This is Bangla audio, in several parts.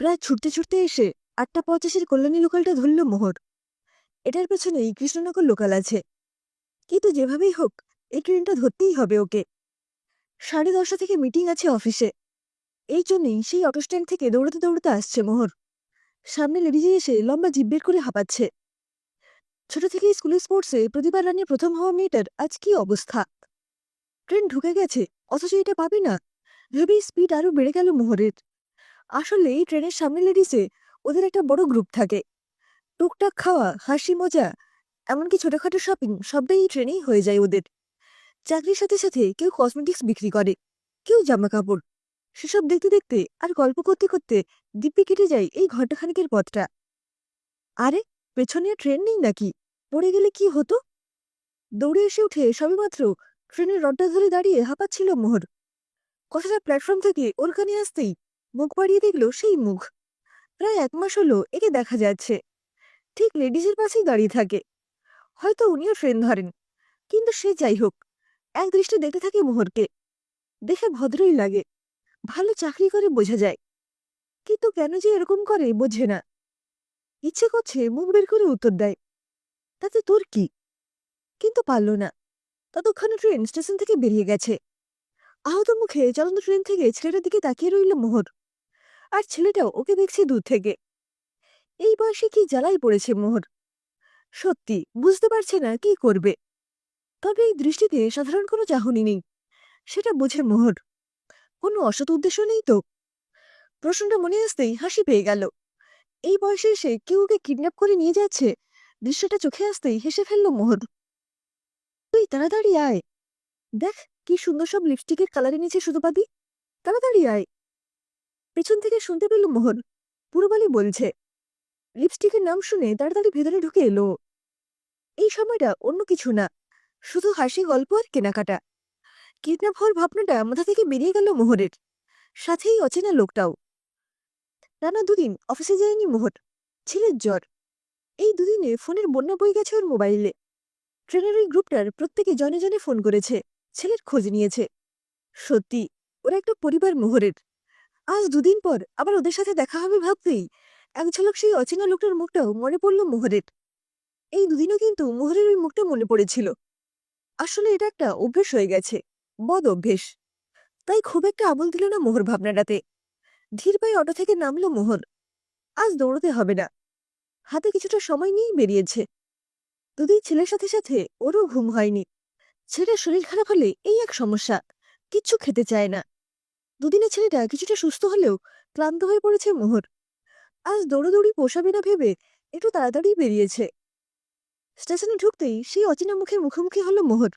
প্রায় ছুটতে ছুটতে এসে আটটা পঞ্চাশের কল্যাণী লোকালটা ধরল মোহর। এটার পেছনেই কৃষ্ণনগর লোকাল আছে। কিন্তু যেভাবেই হোক, এই ট্রেনটা ধরতেই হবে ওকে। সাড়ে দশটা থেকে মিটিং আছে অফিসে। এই জন্যেই সেই অটো স্ট্যান্ড থেকে দৌড়াতে দৌড়াতে আসছে মোহর। সামনে লেডিজে এসে লম্বা জিভ বের করে হাঁপাচ্ছে। ছোট থেকেই স্কুলের স্পোর্টসে প্রতিবার রানিয়ে প্রথম হওয়া মেয়েটার আজ কি অবস্থা? ট্রেন ঢুকে গেছে, অথচ এটা পাবে না। ভেবেই স্পিড আরও বেড়ে গেল মোহরের। আসলে ট্রেনের সামনে লেডিসে ওদের একটা বড় গ্রুপ থাকে। টুকটাক খাওয়া, হাসি, মজা, এমনকি ছোটখাটো শপিং সবটাই ট্রেনেই হয়ে যায় ওদের। চাকরির সাথে সাথে কেউ কসমেটিক্স বিক্রি করে, কেউ জামা কাপড় সেসব দেখতে দেখতে আর গল্প করতে করতে দিব্যি কেটে যায় এই ঘন্টাখানিকের পথটা। আরে, পেছনে ট্রেন নেই নাকি? পড়ে গেলে কি হতো? দৌড়ে এসে উঠে সবেমাত্র ট্রেনের রডটা ধরে দাঁড়িয়ে হাঁপাচ্ছিল মোহর। কথাটা প্ল্যাটফর্ম থেকে ওর কানে আসতেই মুখ বাড়িয়ে দেখল সেই মুখ। প্রায় এক মাস হলো একে দেখা যাচ্ছে। ঠিক লেডিজের পাশেই দাঁড়িয়ে থাকে। হয়তো উনিও ট্রেন ধরেন। কিন্তু সে যাই হোক, এক দৃষ্টি দেখতে থাকে মোহরকে। দেখে ভদ্রই লাগে। ভালো চাকরি করে বোঝা যায়। কিন্তু কেন যে এরকম করে বোঝে না। ইচ্ছে করছে মুখ বের করে উত্তর দেয়। তাতে তোর কি? কিন্তু পারল না। ততক্ষণে ট্রেন স্টেশন থেকে বেরিয়ে গেছে। আহত মুখে চলন্ত ট্রেন থেকে ছেলেটার দিকে তাকিয়ে রইল মোহর। আর ছেলেটাও ওকে দেখছে দূর থেকে। এই বয়সে কি জ্বালাই পড়েছে মোহর? সত্যি, বুঝতে পারছে না কি করবে। তবে এই দৃষ্টিতে সাধারণ কোনো চাহনি নেই, সেটা বোঝে মোহর। কোনো অসৎ উদ্দেশ্য নেই তো? প্রশ্নটা মনে আসতেই হাসি পেয়ে গেল। এই বয়সে এসে কেউ ওকে কিডন্যাপ করে নিয়ে যাচ্ছে? দৃশ্যটা চোখে আসতেই হেসে ফেলল মোহর। তুই তাড়াতাড়ি আয়। দেখ, কি সুন্দর সব লিপস্টিকের কালারে নিচে শুধু পাবি তাড়াতাড়ি আয়। পেছন থেকে শুনতে পেল মোহন। পুরবালি বলছে, লিপস্টিকের নাম শুনে তাড়াতাড়ি ভেতরে ঢুকে এলো। এই সময়টা অন্য কিছু না, শুধু হাসি, গল্প আর কেনাকাটা। কিডন্যাপ হওয়ার ভাবনাটা মাথা থেকে বেরিয়ে গেল মোহরের সাথেই অচেনা লোকটাও। টানা দুদিন অফিসে যায়নি মোহর ছেলের জ্বর। এই দুদিনে ফোনের বন্যা বই গেছে ওর মোবাইলে। ট্রেনের ওই গ্রুপটার প্রত্যেকে জনে জনে ফোন করেছে, ছেলের খোঁজ নিয়েছে। সত্যি, ওরা একটা পরিবার মোহরের আজ দুদিন পর আবার ওদের সাথে দেখা হবে ভাবতেই। এক ঝলক সেই অচেনা লোকটার মুখটাও মনে পড়ল মোহরের। এই দুদিনও কিন্তু মোহরের ওই মুখটা মনে পড়েছিল। আসলে এটা একটা অভ্যেস হয়ে গেছে, বদ অভ্যেস। তাই খুব একটা আবল দিল না মোহর ভাবনাটাতে। ধীর পায়ে অটো থেকে নামলো মোহর। আজ দৌড়তে হবে না। হাতে কিছুটা সময় নিয়েই বেরিয়েছে। দুদিন ছেলের সাথে সাথে ওরও ঘুম হয়নি। ছেলের শরীর খারাপ হলে এই এক সমস্যা, কিচ্ছু খেতে চায় না। দুদিনে ছেলেটা কিছুটা সুস্থ হলেও ক্লান্ত হয়ে পড়েছে মোহর। আজ দৌড়োদৌড়ি পোষাবে না ভেবে একটু তাড়াতাড়ি বেরিয়েছে। স্টেশনে ঢুকতেই সেই অচেনা মুখে মুখোমুখি হলো মোহর।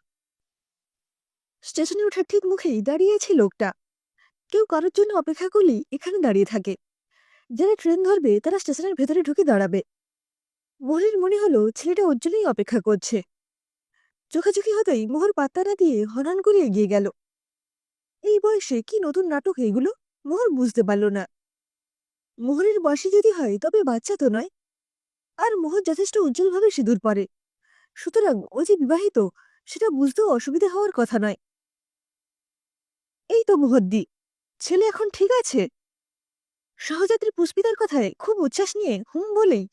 স্টেশনে ওঠার ঠিক মুখেই দাঁড়িয়েছে লোকটা। কেউ কারোর জন্য অপেক্ষা করলেই এখানে দাঁড়িয়ে থাকে। যারা ট্রেন ধরবে তারা স্টেশনের ভেতরে ঢুকে দাঁড়াবে। মোহরের মনে হলো ছেলেটা ওর জন্যই অপেক্ষা করছে। চোখাচোখি হতেই মোহর পাত্তা না দিয়ে হরান করে এগিয়ে গেল। এই বয়সে কি নতুন নাটক এইগুলো? মোহর বুঝতে পারল না। মোহরের বয়সী যদি হয়, তবে বাচ্চা তো নয়। আর মোহর যথেষ্ট উজ্জ্বলভাবে সিঁদুর পরে। সুতরাং ও যে বিবাহিত, সেটা বুঝতেও অসুবিধা হওয়ার কথা নয়। এই তো মোহদ্দি ছেলে এখন ঠিক আছে? সহযাত্রী পুষ্পিতার কথায় খুব উচ্ছ্বাস নিয়ে হুম বলেই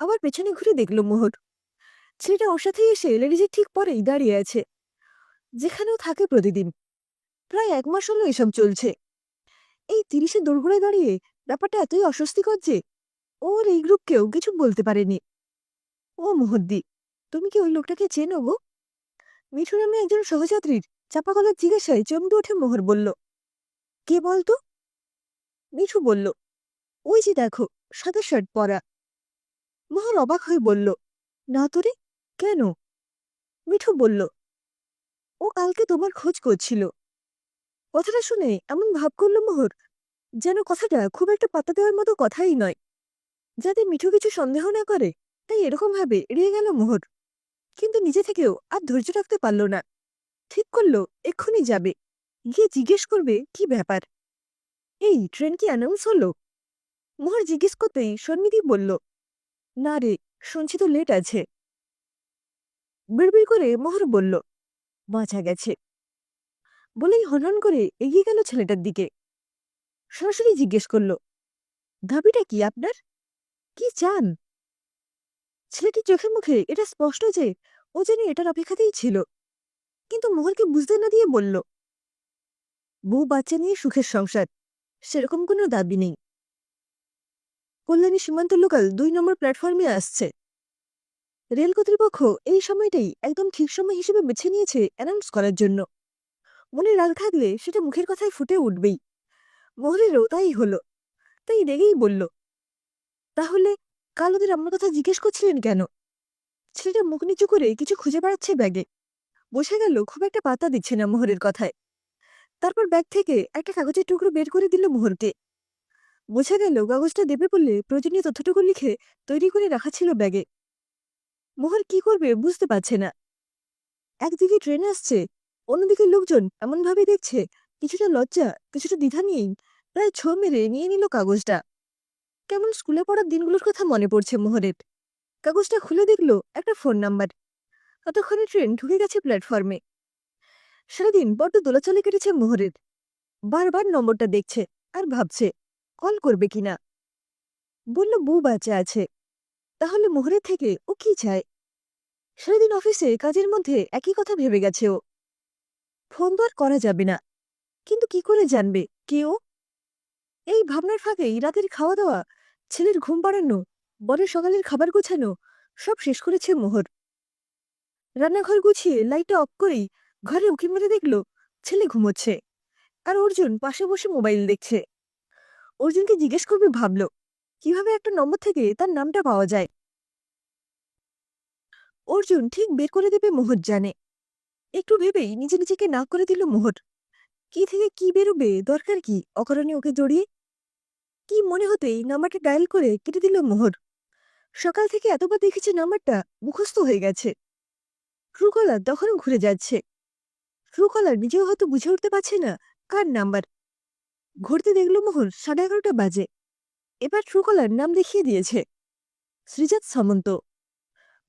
আবার পেছনে ঘুরে দেখল মোহর ছেলেটা ওর সাথে এসে লেডিজের ঠিক পরেই দাঁড়িয়ে আছে, যেখানেও থাকে প্রতিদিন। প্রায় এক মাস হলো এসব চলছে। এই তিরিশে দোরগোড়ায় দাঁড়িয়ে ব্যাপারটা এতই অস্বস্তিকর যে, ওর এই গ্রুপকেও কিছু বলতে পারেনি। ও মোহদ্দি তুমি কি ওই লোকটাকে চেনো গো? মিঠু নামে একজন সহযাত্রীর চাপা গলার জিজ্ঞাসায় চমকে ওঠে মোহর বলল, কে বলতো? মিঠু বলল, ওই যে দেখো, সাদা শার্ট পরা। মোহর অবাক হয়ে বলল, না তোরে কেন? মিঠু বলল, ও কালকে তোমার খোঁজ করছিল। কথাটা শুনে এমন ভাব করল মোহর, যেন কথাটা খুব একটা পাতা দেওয়ার মতো কথাই নয়। যাতে মিঠু কিছু সন্দেহ না করে, তাই এরকম ভাবে এড়িয়ে গেল মোহর। কিন্তু নিজে থেকেও আর ধৈর্য রাখতে পারল না। ঠিক করল, এক্ষুনি যাবে। গিয়ে জিজ্ঞেস করবে, কি ব্যাপার? এই, ট্রেন কি অ্যানাউন্স হলো? মোহর জিজ্ঞেস করতেই সন্মিতি বলল, না রে, শুনছি তো লেট আছে। বিড়বিড় করে মোহর বলল, বাঁচা গেছে। বলেই হনহন করে এগিয়ে গেল ছেলেটার দিকে। সরাসরি জিজ্ঞেস করল দাবিটা কি আপনার? কি চান? ছেলেটির চোখে মুখে এটা স্পষ্ট যে ও যেন এটার অপেক্ষাতেই ছিল, কিন্তু মোহরকে বুঝতে না দিয়ে বলল, বউ বাচ্চা নিয়ে সুখের সংসার, সেরকম কোনো দাবি নেই। কল্যাণী সীমান্ত লোকাল দুই নম্বর প্ল্যাটফর্মে আসছে। রেল কর্তৃপক্ষ এই সময়টাই একদম ঠিক সময় হিসেবে বেছে নিয়েছে অ্যানাউন্স করার জন্য। মনে রাগ থাকলে সেটা মুখের কথায় ফুটে উঠবেই। মোহরেরও তাই হলো। তাই রেগেই বলল, তাহলে কাল ওদের আমার কথা জিজ্ঞেস করছিলেন কেন? ছেলেটা মুখ নিচু করে কিছু খুঁজে বেড়াচ্ছে ব্যাগে। বোঝা গেল, খুব একটা পাতা দিচ্ছে না মোহরের কথায়। তারপর ব্যাগ থেকে একটা কাগজের টুকরো বের করে দিল মোহরকে। বোঝা গেল, কাগজটা দেবে বললে প্রয়োজনীয় তথ্যটুকু লিখে তৈরি করে রাখা ছিল ব্যাগে। মোহর কি করবে বুঝতে পারছে না। একদিকে ট্রেন আসছে অন্যদিকে লোকজন এমনভাবে দেখছে, কিছুটা লজ্জা, কিছুটা দ্বিধা নিয়েই প্রায় ছো মেরে নিয়ে নিল কাগজটা। কেমন স্কুলে পড়ার দিনগুলোর কথা মনে পড়ছে মোহরের কাগজটা খুলে দেখল একটা ফোন নাম্বার। ততক্ষণে ট্রেন ঢুকে গেছে প্ল্যাটফর্মে। সারাদিন বড্ড দোলাচলে কেটেছে মোহরের বারবার নম্বরটা দেখছে আর ভাবছে, কল করবে কিনা বলল, বউ বাচ্চা আছে। তাহলে মোহরের থেকে ও কি চায়? সারাদিন অফিসে কাজের মধ্যে একই কথা ভেবে গেছে ও। ফোন তো আর করা যাবে না। কিন্তু কি করে জানবে? কে ও এই ভাবনার ফাঁকেই রাতের খাওয়া দাওয়া ছেলের ঘুম পাড়ানো, বরের সকালের খাবার গোছানো, সব শেষ করেছে মোহর। রান্নাঘর গুছিয়ে লাইটটা অফ করেই ঘরে উঁকি মেরে দেখল, ছেলে ঘুমোচ্ছে। আর অর্জুন পাশে বসে মোবাইল দেখছে। অর্জুনকে জিজ্ঞেস করবে ভাবল, কীভাবে একটা নম্বর থেকে তার নামটা পাওয়া যায়? অর্জুন ঠিক বের করে দেবে মোহর জানে। একটু ভেবেই নিজে নিজেকে না করে দিল মোহর। কি থেকে কি বেরোবে? দরকার কি? অকারণে ওকে জড়িয়ে? কি মনে হতেই নাম্বারটা ডায়াল করে কেটে দিল মোহর। সকাল থেকে এতবার দেখেছে নাম্বারটা, মুখস্থ হয়ে গেছে। ট্রুকলার তখনও ঘুরে যাচ্ছে। ট্রুকলার নিজেও হয়তো বুঝে উঠতে পারছে না কার নাম্বার। ঘুরতে দেখল মোহর সাড়ে এগারোটা বাজে। এবার ট্রুকলার নাম দেখিয়ে দিয়েছে। শ্রীজাত সামন্ত।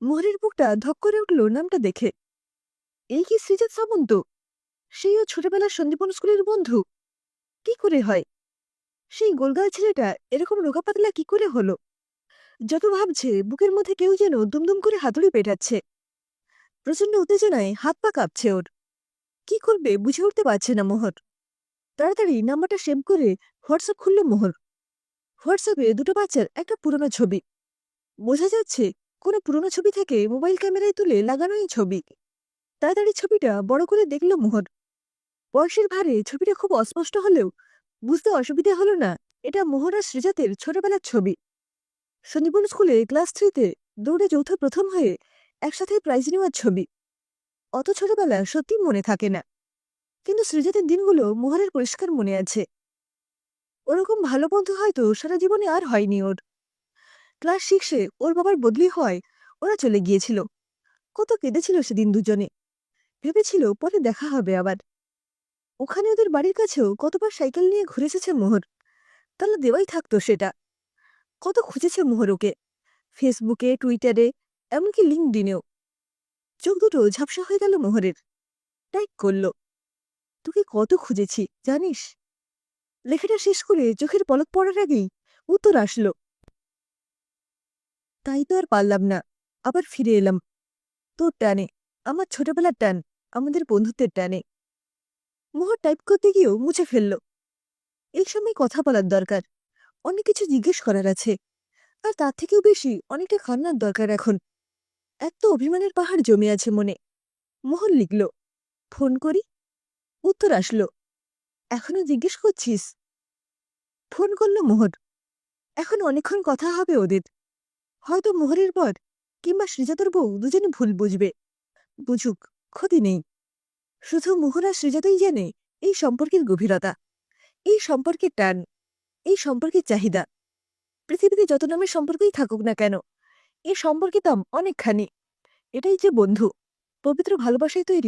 মোহরের বুকটা ধক করে উঠল নামটা দেখে। এই কি শ্রীজাত সামন্ত? সেইও ছোটবেলার সন্দীপন স্কুলের বন্ধু? কি করে হয়? সেই গোলগাল ছেলেটা এরকম রোগা পাতলা কি করে হলো? যত ভাবছে, বুকের মধ্যে কেউ যেন দুমদুম করে হাতুড়ি পেটাচ্ছে। প্রচণ্ড উত্তেজনায় হাত পা কাঁপছে ওর। কি করবে বুঝে উঠতে পারছে না মোহর। তাড়াতাড়ি নাম্বারটা সেভ করে হোয়াটসঅ্যাপ খুলল মোহর। হোয়াটসঅ্যাপে দুটো বাচ্চার একটা পুরনো ছবি। বোঝা যাচ্ছে কোনো পুরনো ছবি থেকে মোবাইল ক্যামেরায় তুলে লাগানোই ছবি। তাড়াতাড়ি ছবিটা বড় করে দেখল মোহর বয়সের ভারে ছবিটা খুব অস্পষ্ট হলেও বুঝতে অসুবিধা হলো না, এটা মোহর আর শ্রীজাতের ছোটবেলার ছবি। সন্দীপন স্কুলে ক্লাস থ্রিতে দৌড়ে যৌথ প্রথম হয়ে একসাথে প্রাইজ নেওয়ার ছবি। অত ছোটবেলা সত্যি মনে থাকে না। কিন্তু সৃজাতের দিনগুলো মোহরের পরিষ্কার মনে আছে। ওরকম ভালো বন্ধু হয়তো সারা জীবনে আর হয়নি ওর। ক্লাস সিক্সে ওর বাবার বদলি হয় ওরা চলে গিয়েছিল। কত কেঁদেছিল সেদিন দুজনে। ভেবেছিল পরে দেখা হবে আবার। ওখানে ওদের বাড়ির কাছেও কতবার সাইকেল নিয়ে ঘুরে এসেছে মোহর। তাহলে দেওয়াই থাকতো সেটা। কত খুঁজেছে মোহর ওকে? ফেসবুকে, টুইটারে, এমনকি লিঙ্ক দিনেও চোখ দুটো ঝাপসা হয়ে গেল মোহরের। টাইপ করল। তোকে কত খুঁজেছি, জানিস? লেখাটা শেষ করে চোখের পলক পড়ার আগেই উত্তর আসলো। তাই তো আর পারলাম না, আবার ফিরে এলাম। তোর টানে, আমার ছোটবেলার টান। আমাদের বন্ধুত্বের টানে। মোহর টাইপ করতে গিয়েও মুছে ফেলল। এই সময় কথা বলার দরকার। অনেক কিছু জিজ্ঞেস করার আছে। আর তার থেকেও বেশি অনেকটা খান্নার দরকার এখন। এত অভিমানের পাহাড় জমে আছে মনে। মোহন লিখল, ফোন করি? উত্তর আসলো, এখনও জিজ্ঞেস করছিস? ফোন করল মোহর, এখন অনেকক্ষণ কথা হবে ওদের। হয়তো মোহরের পর কিংবা শ্রীজাতর বউ দুজনে ভুল বুঝবে। বুঝুক। ক্ষতি নেই। শুধু মোহনা সৃজাতেই জানে এই সম্পর্কের গভীরতা, এই সম্পর্কের টান, এই সম্পর্কের চাহিদা। পৃথিবীতে যত নামের সম্পর্কই থাকুক না কেন এই সম্পর্কে দাম অনেকখানি। এটাই যে বন্ধু, পবিত্র ভালোবাসায় তৈরি